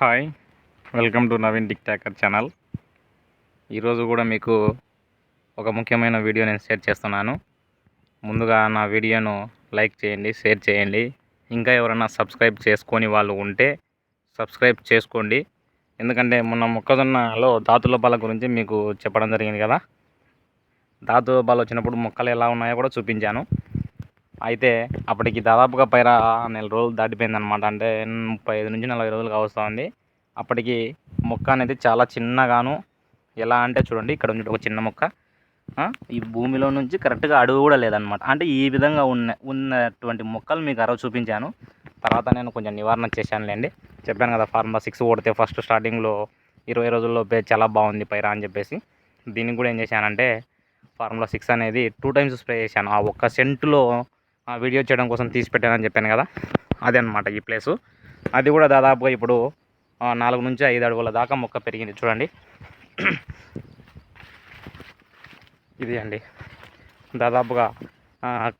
Hi welcome to Naveen tick talker channel. ఈరోజు కూడా మీకు ఒక ముఖ్యమైన వీడియో నేను షేర్ చేస్తున్నాను. ముందుగా నా వీడియోను లైక్ చేయండి షేర్ చేయండి. ఇంకా ఎవరైనా సబ్స్క్రైబ్ చేసుకొని వాళ్ళు ఉంటే సబ్స్క్రైబ్ చేసుకోండి. ఎందుకంటే మొన్న మొక్కజొన్నలో ధాతు బల గురించి మీకు చెప్పడం జరిగింది కదా. ధాతు వచ్చినప్పుడు మొక్కలు ఎలా ఉన్నాయో కూడా చూపించాను. అయితే అప్పటికి దాదాపుగా పైర నెల రోజులు దాటిపోయిందనమాట అంటే ముప్పై ఐదు నుంచి నలభై రోజులు కావస్తుంది అప్పటికి మొక్క అనేది చాలా చిన్నగాను ఎలా అంటే చూడండి ఇక్కడ ఉంది ఒక చిన్న మొక్క. ఈ భూమిలో నుంచి కరెక్ట్గా అడుగు కూడా లేదనమాట అంటే ఈ విధంగా ఉన్న ఉన్నటువంటి మొక్కలు మీకు అరవ చూపించాను. తర్వాత నేను కొంచెం నివారణ చేశానులేండి. చెప్పాను కదా ఫార్ములా సిక్స్ కొడితే ఫస్ట్ స్టార్టింగ్లో ఇరవై రోజుల్లో చాలా బాగుంది పైరా అని చెప్పేసి. దీనికి కూడా ఏం చేశానంటే ఫార్ములా సిక్స్ అనేది టూ టైమ్స్ స్ప్రే చేశాను. ఆ ఒక్క సెంటులో ఆ వీడియో చేయడం కోసం తీసి పెట్టానని చెప్పాను కదా. అదే అనమాట ఈ ప్లేసు. అది కూడా దాదాపుగా ఇప్పుడు నాలుగు నుంచి ఐదు అడుగుల దాకా మొక్క పెరిగింది. చూడండి. ఇది అండి. దాదాపుగా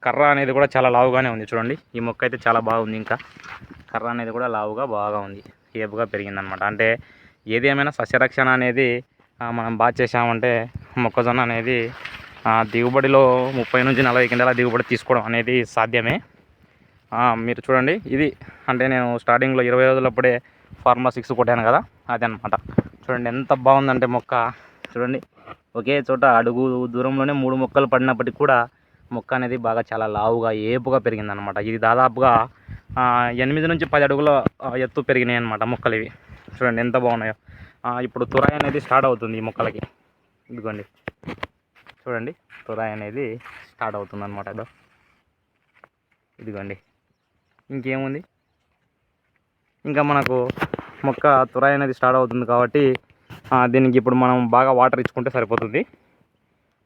కర్ర అనేది కూడా చాలా లావుగానే ఉంది చూడండి. ఈ మొక్క అయితే చాలా బాగుంది ఇంకా. కర్ర అనేది కూడా లావుగా బాగా ఉంది. ఏపుగా పెరిగిందనమాట అంటే ఏది ఏమైనా సస్యరక్షణ అనేది మనం బాగా చేసామంటే మొక్కజొన్న అనేది దిగుబడిలో ముప్పై నుంచి నలభై కింటాల దిగుబడి తీసుకోవడం అనేది సాధ్యమే. మీరు చూడండి ఇది అంటే నేను స్టార్టింగ్లో ఇరవై రోజులప్పుడే ఫార్ములా సిక్స్ కొట్టాను కదా అది అనమాట చూడండి ఎంత బాగుందంటే మొక్క. చూడండి ఒకే చోట అడుగు దూరంలోనే మూడు మొక్కలు పడినప్పటికీ కూడా మొక్క అనేది బాగా చాలా లావుగా ఏపుగా పెరిగిందనమాట ఇది దాదాపుగా ఎనిమిది నుంచి పది అడుగుల ఎత్తు పెరిగినాయి అనమాట మొక్కలు ఇవి. చూడండి ఎంత బాగున్నాయో. ఇప్పుడు తురాయి అనేది స్టార్ట్ అవుతుంది ఈ మొక్కలకి. ఇదిగోండి. చూడండి. తురాయి అనేది స్టార్ట్ అవుతుంది అనమాట అదో ఇదిగోండి. ఇంకేముంది? ఇంకా మనకు మొక్క తురాయి అనేది స్టార్ట్ అవుతుంది కాబట్టి దీనికి ఇప్పుడు మనం బాగా వాటర్ ఇచ్చుకుంటే సరిపోతుంది.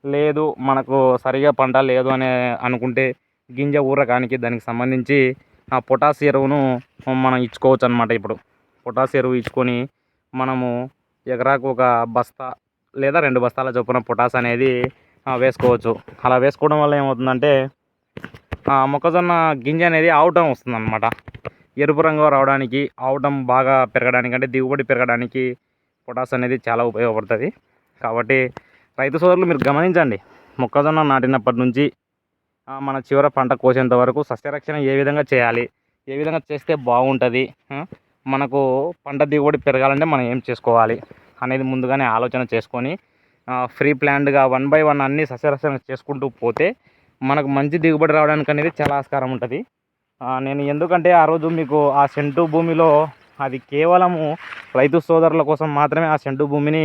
లేదు మనకు సరిగా పంట లేదు అనే అనుకుంటే గింజ ఊరకానికి దానికి సంబంధించి ఆ పొటాస్ ఎరువును మనం ఇచ్చుకోవచ్చు అనమాట ఇప్పుడు. పొటాస్ ఎరువు ఇచ్చుకొని మనము ఎకరాకు ఒక బస్తా లేదా రెండు బస్తాల చొప్పున పొటాస్ అనేది వేసుకోవచ్చు. అలా వేసుకోవడం వల్ల ఏమవుతుందంటే మొక్కజొన్న గింజ అనేది ఆవటం వస్తుందన్నమాట. ఎరుపు రంగు రావడానికి ఆవటం బాగా పెరగడానికి అంటే దిగుబడి పెరగడానికి పొటాస్ అనేది చాలా ఉపయోగపడుతుంది. కాబట్టి రైతు సోదరులు మీరు గమనించండి మొక్కజొన్న నాటినప్పటి నుంచి మన చివర పంట కోసేంత వరకు సస్యరక్షణ ఏ విధంగా చేయాలి ఏ విధంగా చేస్తే బాగుంటుంది మనకు పంట దిగుబడి పెరగాలంటే మనం ఏం చేసుకోవాలి అనేది ముందుగానే ఆలోచన చేసుకొని ఫ్రీ ప్లాన్డ్గా వన్ బై వన్ అన్ని సస్యరక్షణ చేసుకుంటూ పోతే మనకు మంచి దిగుబడి రావడానికి అనేది చాలా ఆస్కారం ఉంటుంది. నేను ఎందుకంటే ఆ రోజు మీకు ఆ సెంటు భూమిలో అది కేవలము రైతు సోదరుల కోసం మాత్రమే ఆ సెంటు భూమిని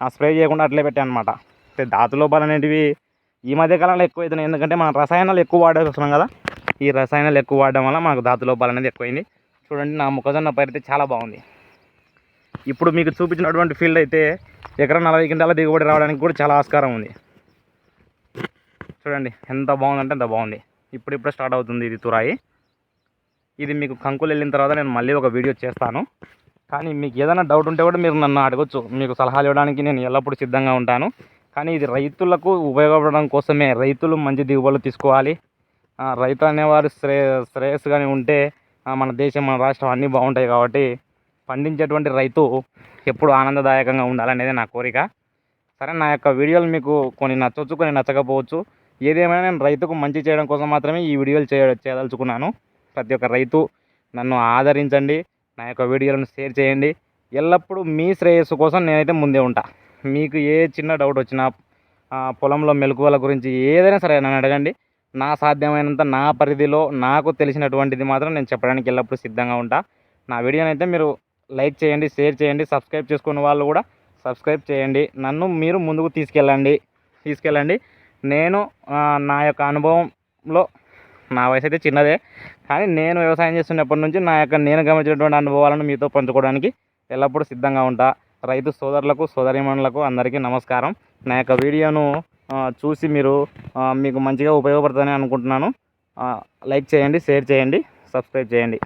ఆ స్ప్రే చేయకుండా అట్లే పెట్టాను అనమాట ధాతు లోపాలు అనేటివి ఈ మధ్యకాలంలో ఎక్కువ అవుతున్నాయి. ఎందుకంటే మనం రసాయనాలు ఎక్కువ వాడేస్తున్నాం కదా. ఈ రసాయనాలు ఎక్కువ వాడడం వల్ల మనకు ధాతు లోపాలు అనేది ఎక్కువైంది. చూడండి నా మొక్కజొన్న పైరు అయితే చాలా బాగుంది. ఇప్పుడు మీకు చూపించినటువంటి ఫీల్డ్ అయితే ఎకరం నలభై క్వింటాల దిగుబడి రావడానికి కూడా చాలా ఆస్కారం ఉంది. చూడండి ఎంత బాగుందంటే అంత బాగుంది. ఇప్పుడిప్పుడే స్టార్ట్ అవుతుంది ఇది తురాయి. ఇది మీకు కంకులు వెళ్ళిన తర్వాత నేను మళ్ళీ ఒక వీడియో చేస్తాను. కానీ మీకు ఏదైనా డౌట్ ఉంటే కూడా మీరు నన్ను అడగొచ్చు. మీకు సలహాలు ఇవ్వడానికి నేను ఎల్లప్పుడూ సిద్ధంగా ఉంటాను. కానీ ఇది రైతులకు ఉపయోగపడడం కోసమే. రైతులు మంచి దిగుబడులు తీసుకోవాలి. రైతు అనేవారు శ్రే శ్రేయస్సుగానే ఉంటే మన దేశం మన రాష్ట్రం అన్నీ బాగుంటాయి కాబట్టి పండించేటువంటి రైతు ఎప్పుడు ఆనందదాయకంగా ఉండాలనేది నా కోరిక. సరే నా యొక్క వీడియోలు మీకు కొన్ని నచ్చవచ్చు కొన్ని నచ్చకపోవచ్చు. ఏదేమైనా నేను రైతుకు మంచి చేయడం కోసం మాత్రమే ఈ వీడియోలు చేయ చేయదలుచుకున్నాను. ప్రతి ఒక్క రైతు నన్ను ఆదరించండి నా యొక్క వీడియోలను షేర్ చేయండి. ఎల్లప్పుడూ మీ శ్రేయస్సు కోసం నేనైతే ముందే ఉంటా. మీకు ఏ చిన్న డౌట్ వచ్చినా ఆ, పొలంలో మెలకువల గురించి ఏదైనా సరే నన్ను అడగండి. నా సాధ్యమైనంత నా పరిధిలో నాకు తెలిసినటువంటిది మాత్రం నేను చెప్పడానికి ఎల్లప్పుడూ సిద్ధంగా ఉంటా. నా వీడియోనైతే మీరు లైక్ చేయండి షేర్ చేయండి సబ్స్క్రైబ్ చేసుకున్న వాళ్ళు కూడా సబ్స్క్రైబ్ చేయండి. నన్ను మీరు ముందుకు తీసుకెళ్ళండి. తీసుకెళ్ళండి. నేను నా యొక్క అనుభవంలో నా వయసు అయితే చిన్నదే కానీ నేను వ్యవసాయం చేస్తున్నప్పటి నుంచి నా యొక్క నేను గమనించినటువంటి అనుభవాలను మీతో పంచుకోవడానికి ఎల్లప్పుడూ సిద్ధంగా ఉంటా. రైతు సోదరులకు సోదరిమణులకు అందరికీ నమస్కారం. నా యొక్క వీడియోను చూసి మీరు మీకు మంచిగా ఉపయోగపడుతుందని అనుకుంటున్నాను. లైక్ చేయండి షేర్ చేయండి సబ్స్క్రైబ్ చేయండి.